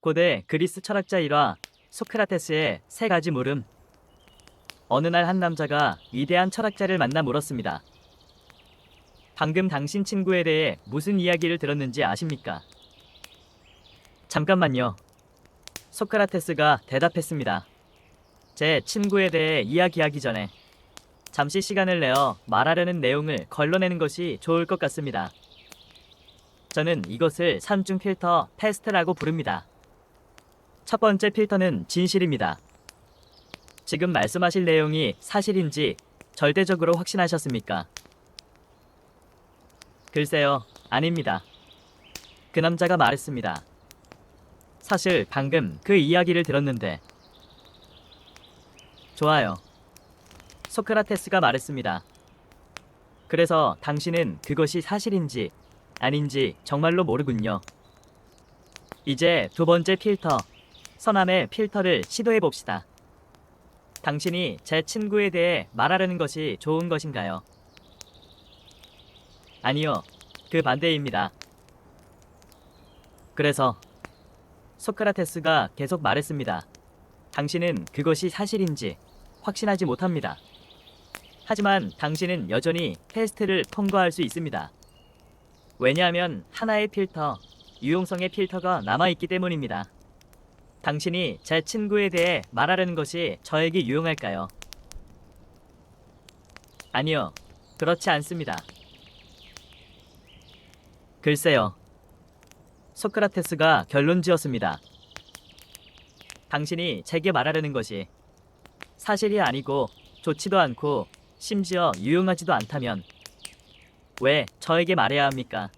고대 그리스 철학자 일화 소크라테스의 세 가지 물음. 어느 날 한 남자가 위대한 철학자를 만나 물었습니다. 방금 당신 친구에 대해 무슨 이야기를 들었는지 아십니까? 잠깐만요. 소크라테스가 대답했습니다. 제 친구에 대해 이야기하기 전에 잠시 시간을 내어 말하려는 내용을 걸러내는 것이 좋을 것 같습니다. 저는 이것을 산중 필터 테스트라고 부릅니다. 첫 번째 필터는 진실입니다. 지금 말씀하실 내용이 사실인지 절대적으로 확신하셨습니까? 글쎄요, 아닙니다. 그 남자가 말했습니다. 사실 방금 그 이야기를 들었는데. 좋아요. 소크라테스가 말했습니다. 그래서 당신은 그것이 사실인지 아닌지 정말로 모르군요. 이제 두 번째 필터, 서남의 필터를 시도해 봅시다. 당신이 제 친구에 대해 말하려는 것이 좋은 것인가요? 아니요, 그 반대입니다. 그래서 소크라테스가 계속 말했습니다. 당신은 그것이 사실인지 확신하지 못합니다. 하지만 당신은 여전히 테스트를 통과할 수 있습니다. 왜냐하면 하나의 필터, 유용성의 필터가 남아있기 때문입니다. 당신이 제 친구에 대해 말하려는 것이 저에게 유용할까요? 아니요, 그렇지 않습니다. 글쎄요. 소크라테스가 결론 지었습니다. 당신이 제게 말하려는 것이 사실이 아니고 좋지도 않고 심지어 유용하지도 않다면 왜 저에게 말해야 합니까?